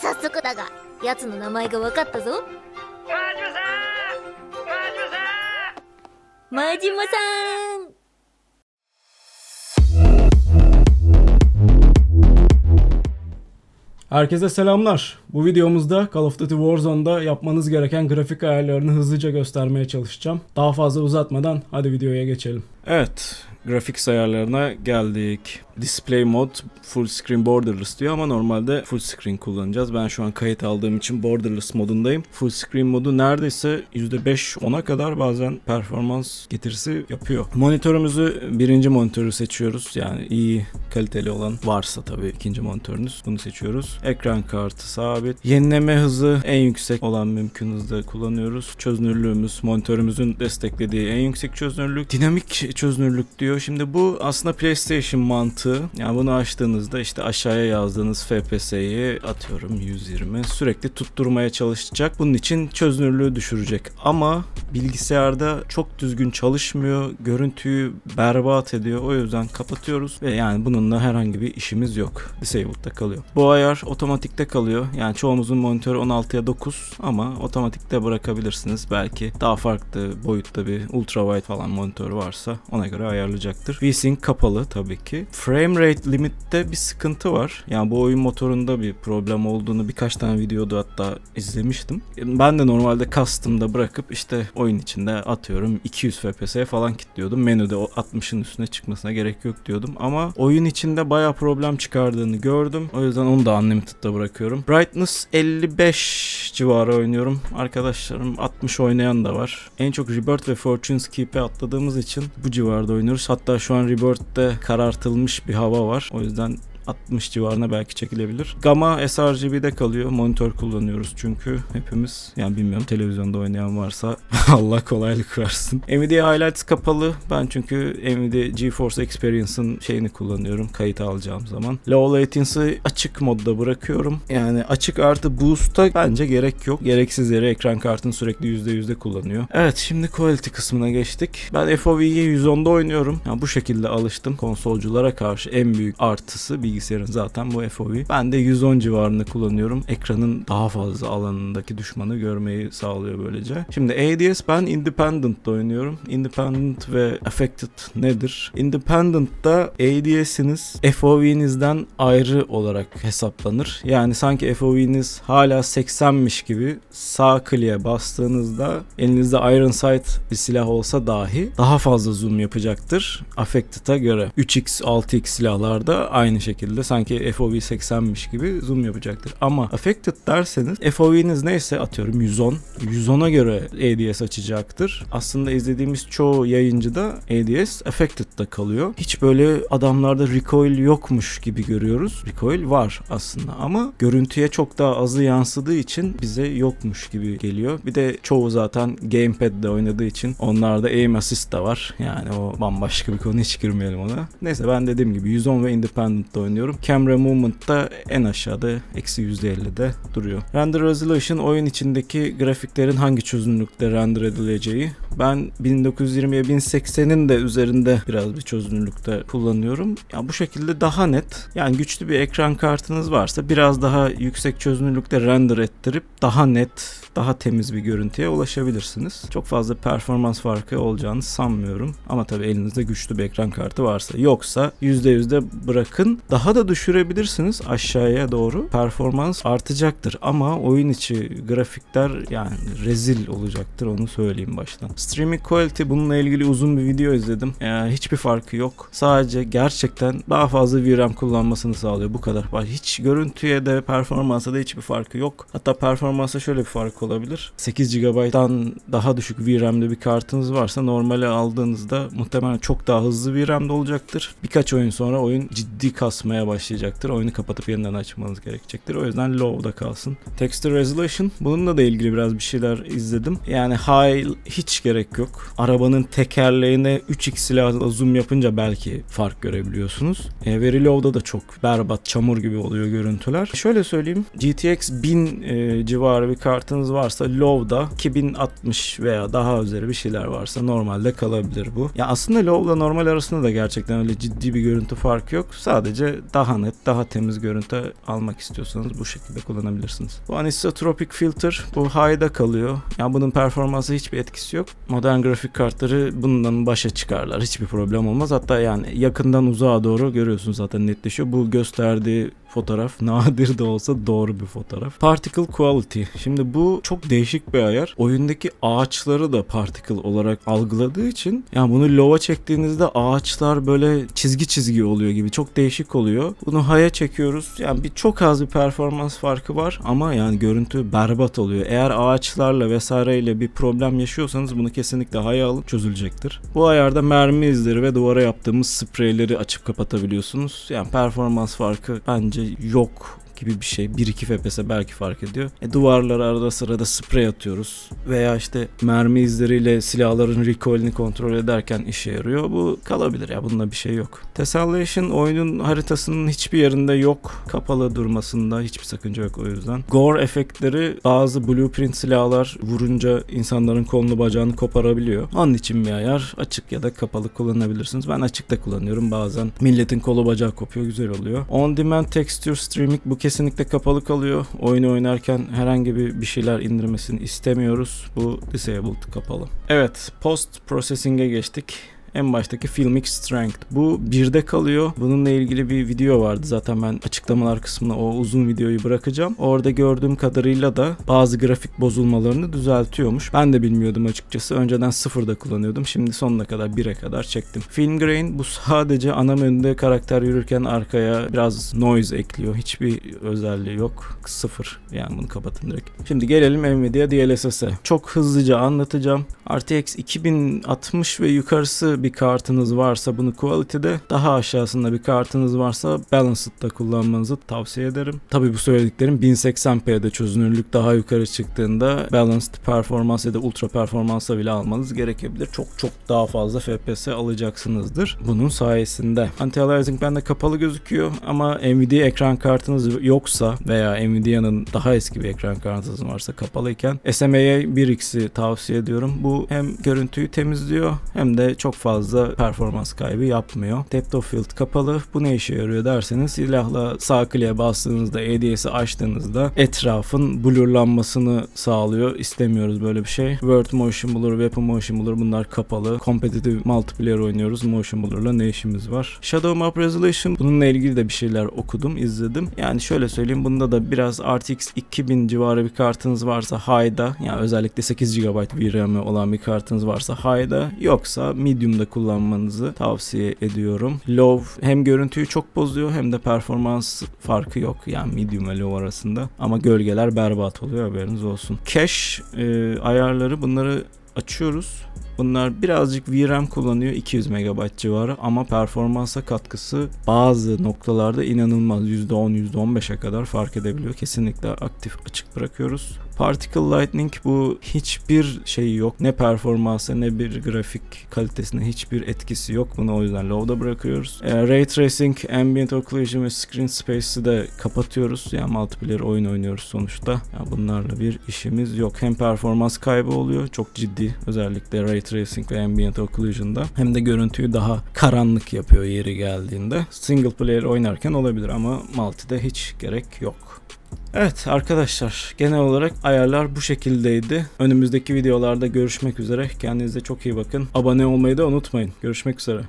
早速だが奴の名前が分かったぞマジモさん Herkese selamlar. Bu videomuzda Call of Duty Warzone'da yapmanız gereken grafik ayarlarını hızlıca göstermeye çalışacağım. Daha fazla uzatmadan hadi videoya geçelim. Evet, grafik ayarlarına geldik. Display mod full screen borderless diyor ama normalde full screen kullanacağız. Ben şu an kayıt aldığım için borderless modundayım. Full screen modu neredeyse %5-10'a kadar bazen performans getirisi yapıyor. Monitörümüzü birinci monitörü seçiyoruz. Yani iyi kaliteli olan varsa tabii ikinci monitörünüz. Bunu seçiyoruz. Ekran kartı sabit. Yenileme hızı en yüksek olan mümkün hızda kullanıyoruz. Çözünürlüğümüz monitörümüzün desteklediği en yüksek çözünürlük. Dinamik çözünürlük diyor. Şimdi bu aslında PlayStation mantığı. Yani bunu açtığınızda işte aşağıya yazdığınız FPS'yi atıyorum 120 sürekli tutturmaya çalışacak. Bunun için çözünürlüğü düşürecek. Ama bilgisayarda çok düzgün çalışmıyor. Görüntüyü berbat ediyor. O yüzden kapatıyoruz ve yani bununla herhangi bir işimiz yok. Disabled'da kalıyor. Bu ayar otomatikte kalıyor. Yani çoğumuzun monitörü 16'ya 9 ama otomatikte bırakabilirsiniz. Belki daha farklı boyutta bir ultrawide falan monitör varsa ona göre ayarlayacaktır. VSync kapalı tabii ki. Frame rate limitte bir sıkıntı var. Yani bu oyun motorunda bir problem olduğunu birkaç tane videoda hatta izlemiştim. Ben de normalde custom'da bırakıp işte oyun içinde atıyorum 200 FPS falan kilitliyordum. Menüde o 60'ın üstüne çıkmasına gerek yok diyordum. Ama oyun içinde baya problem çıkardığını gördüm. O yüzden onu da unlimited'da bırakıyorum. Brightness 55 civarı oynuyorum. Arkadaşlarım 60 oynayan da var. En çok Rebirth ve Fortune's Keep'e atladığımız için bu civarda oynuyoruz. Hatta şu an Rebirth'te karartılmış bir hava var. O yüzden 60 civarına belki çekilebilir. Gamma sRGB'de kalıyor. Monitör kullanıyoruz çünkü hepimiz. Yani bilmiyorum televizyonda oynayan varsa Allah kolaylık versin. Nvidia Highlights kapalı. Ben çünkü Nvidia GeForce Experience'ın şeyini kullanıyorum kayıt alacağım zaman. Low latency açık modda bırakıyorum. Yani açık artı boost'a bence gerek yok. Gereksiz yere ekran kartını sürekli %100'de kullanıyor. Evet şimdi quality kısmına geçtik. Ben FOV'yi 110'da oynuyorum. Yani bu şekilde alıştım. Konsolculara karşı en büyük artısı bilgisayarın zaten bu FOV. Ben de 110 civarında kullanıyorum. Ekranın daha fazla alanındaki düşmanı görmeyi sağlıyor böylece. Şimdi ADS ben Independent'da oynuyorum. Independent ve Affected nedir? Independent'ta ADS'iniz FOV'nizden ayrı olarak hesaplanır. Yani sanki FOV'niz hala 80'miş gibi sağ kliğe bastığınızda elinizde Iron Sight bir silah olsa dahi daha fazla zoom yapacaktır. Affected'a göre 3x 6x silahlarda aynı şekilde sanki FOV 80'miş gibi zoom yapacaktır. Ama Affected derseniz FOV'niz neyse atıyorum 110. 110'a göre ADS açacaktır. Aslında izlediğimiz çoğu yayıncıda ADS Affected'da kalıyor. Hiç böyle adamlarda recoil yokmuş gibi görüyoruz. Recoil var aslında ama görüntüye çok daha azı yansıdığı için bize yokmuş gibi geliyor. Bir de çoğu zaten gamepad'de oynadığı için onlarda aim assist de var. Yani o bambaşka bir konu hiç girmeyelim ona. Neyse ben dediğim gibi 110 ve Independent'da oynuyorum. Camera movement da en aşağıda eksi %50'de duruyor. Render resolution oyun içindeki grafiklerin hangi çözünürlükte render edileceği. Ben 1920'ye 1080'in de üzerinde biraz bir çözünürlükte kullanıyorum. Ya bu şekilde daha net. Yani güçlü bir ekran kartınız varsa biraz daha yüksek çözünürlükte render ettirip daha net, daha temiz bir görüntüye ulaşabilirsiniz. Çok fazla performans farkı olacağını sanmıyorum. Ama tabii elinizde güçlü bir ekran kartı varsa. Yoksa %100'de bırakın. Daha da düşürebilirsiniz aşağıya doğru. Performans artacaktır. Ama oyun içi grafikler yani rezil olacaktır onu söyleyeyim baştan. Streaming quality bununla ilgili uzun bir video izledim. Yani hiçbir farkı yok. Sadece gerçekten daha fazla VRAM kullanmasını sağlıyor. Bu kadar. Hiç görüntüye de performansa da hiçbir farkı yok. Hatta performansa şöyle bir fark olabilir. 8 GB'dan daha düşük VRAM'de bir kartınız varsa normale aldığınızda muhtemelen çok daha hızlı VRAM'de olacaktır. Birkaç oyun sonra oyun ciddi kasmaya başlayacaktır. Oyunu kapatıp yeniden açmanız gerekecektir. O yüzden low'da kalsın. Texture Resolution bununla da ilgili biraz bir şeyler izledim. Yani high hiç gerek yok. Arabanın tekerleğine 3x silahla zoom yapınca belki fark görebiliyorsunuz. E, Very Low'da da çok berbat, çamur gibi oluyor görüntüler. Şöyle söyleyeyim. GTX 1000 e, civarı bir kartınız varsa Low'da 2060 veya daha üzeri bir şeyler varsa normalde kalabilir bu. Ya aslında Low'la normal arasında da gerçekten öyle ciddi bir görüntü farkı yok. Sadece daha net, daha temiz görüntü almak istiyorsanız bu şekilde kullanabilirsiniz. Bu anisotropic filter bu high'da kalıyor. Yani bunun performansı hiçbir etkisi yok. Modern grafik kartları bundan başa çıkarlar. Hiçbir problem olmaz. Hatta yani yakından uzağa doğru görüyorsunuz zaten netleşiyor. Bu gösterdiği fotoğraf nadir de olsa doğru bir fotoğraf. Particle quality. Şimdi bu çok değişik bir ayar. Oyundaki ağaçları da particle olarak algıladığı için yani bunu low'a çektiğinizde ağaçlar böyle çizgi çizgi oluyor gibi çok değişik oluyor. Bunu high'a çekiyoruz. Yani bir çok az bir performans farkı var ama yani görüntü berbat oluyor. Eğer ağaçlarla vesaireyle bir problem yaşıyorsanız bunu kesinlikle high'a alıp çözülecektir. Bu ayarda mermi izleri ve duvara yaptığımız spreyleri açıp kapatabiliyorsunuz. Yani performans farkı bence yok gibi bir şey. 1-2 FPS belki fark ediyor. E, duvarlara arada sırada sprey atıyoruz. Veya işte mermi izleriyle silahların recoil'ini kontrol ederken işe yarıyor. Bu kalabilir ya. Bunda bir şey yok. Tessellation oyunun haritasının hiçbir yerinde yok. Kapalı durmasında hiçbir sakınca yok o yüzden. Gore efektleri bazı blueprint silahlar vurunca insanların kolunu bacağını koparabiliyor. Onun için bir ayar açık ya da kapalı kullanabilirsiniz. Ben açıkta kullanıyorum. Bazen milletin kolu bacağı kopuyor. Güzel oluyor. On demand texture streaming bu kesinlikle kapalı kalıyor. Oyunu oynarken herhangi bir bir şeyler indirmesini istemiyoruz. Bu disabled kapalı. Evet, post processing'e geçtik. En baştaki Filmic Strength. Bu birde kalıyor. Bununla ilgili bir video vardı. Zaten ben açıklamalar kısmına o uzun videoyu bırakacağım. Orada gördüğüm kadarıyla da bazı grafik bozulmalarını düzeltiyormuş. Ben de bilmiyordum açıkçası. Önceden sıfırda kullanıyordum. Şimdi sonuna kadar 1'e kadar çektim. Film Grain bu sadece ana menüde karakter yürürken arkaya biraz noise ekliyor. Hiçbir özelliği yok. Sıfır. Yani bunu kapatın direkt. Şimdi gelelim Nvidia DLSS'e. Çok hızlıca anlatacağım. RTX 2060 ve yukarısı bir kartınız varsa bunu Quality'de, daha aşağısında bir kartınız varsa Balanced'da kullanmanızı tavsiye ederim. Tabi bu söylediklerim 1080p'de çözünürlük daha yukarı çıktığında Balanced performans ya da ultra performansa bile almanız gerekebilir. Çok çok daha fazla FPS alacaksınızdır. Bunun sayesinde. Anti-aliasing bende kapalı gözüküyor ama Nvidia ekran kartınız yoksa veya Nvidia'nın daha eski bir ekran kartınız varsa kapalıyken SMA'ya 1x'i tavsiye ediyorum. Bu hem görüntüyü temizliyor hem de çok fazla performans kaybı yapmıyor. Depth of field kapalı. Bu ne işe yarıyor derseniz silahla sağ kliğe bastığınızda ADS'i açtığınızda etrafın blurlanmasını sağlıyor. İstemiyoruz böyle bir şey. Word Motion Blur, Weapon Motion Blur bunlar kapalı. Competitive multiplayer oynuyoruz. Motion Blur'la ne işimiz var? Shadow Map Resolution bununla ilgili de bir şeyler okudum, izledim. Yani şöyle söyleyeyim bunda da biraz RTX 2000 civarı bir kartınız varsa high'da yani özellikle 8 GB VRAM'i olan bir kartınız varsa high'da yoksa medium'da kullanmanızı tavsiye ediyorum. Low hem görüntüyü çok bozuyor hem de performans farkı yok yani medium ve low arasında ama gölgeler berbat oluyor haberiniz olsun. Cache e, ayarları bunları açıyoruz. Bunlar birazcık VRAM kullanıyor 200 MB civarı ama performansa katkısı bazı noktalarda inanılmaz %10 %15'e kadar fark edebiliyor. Kesinlikle aktif açık bırakıyoruz. Particle Lightning bu hiçbir şeyi yok. Ne performansa ne bir grafik kalitesine hiçbir etkisi yok. Bunu o yüzden low'da bırakıyoruz. E, Ray Tracing, Ambient Occlusion ve Screen Space'i de kapatıyoruz. Yani multiplayer oyun oynuyoruz sonuçta. Yani bunlarla bir işimiz yok. Hem performans kaybı oluyor çok ciddi. Özellikle Ray Tracing ve Ambient Occlusion'da. Hem de görüntüyü daha karanlık yapıyor yeri geldiğinde. Single player oynarken olabilir ama multi'de hiç gerek yok. Evet arkadaşlar genel olarak ayarlar bu şekildeydi. Önümüzdeki videolarda görüşmek üzere. Kendinize çok iyi bakın. Abone olmayı da unutmayın. Görüşmek üzere.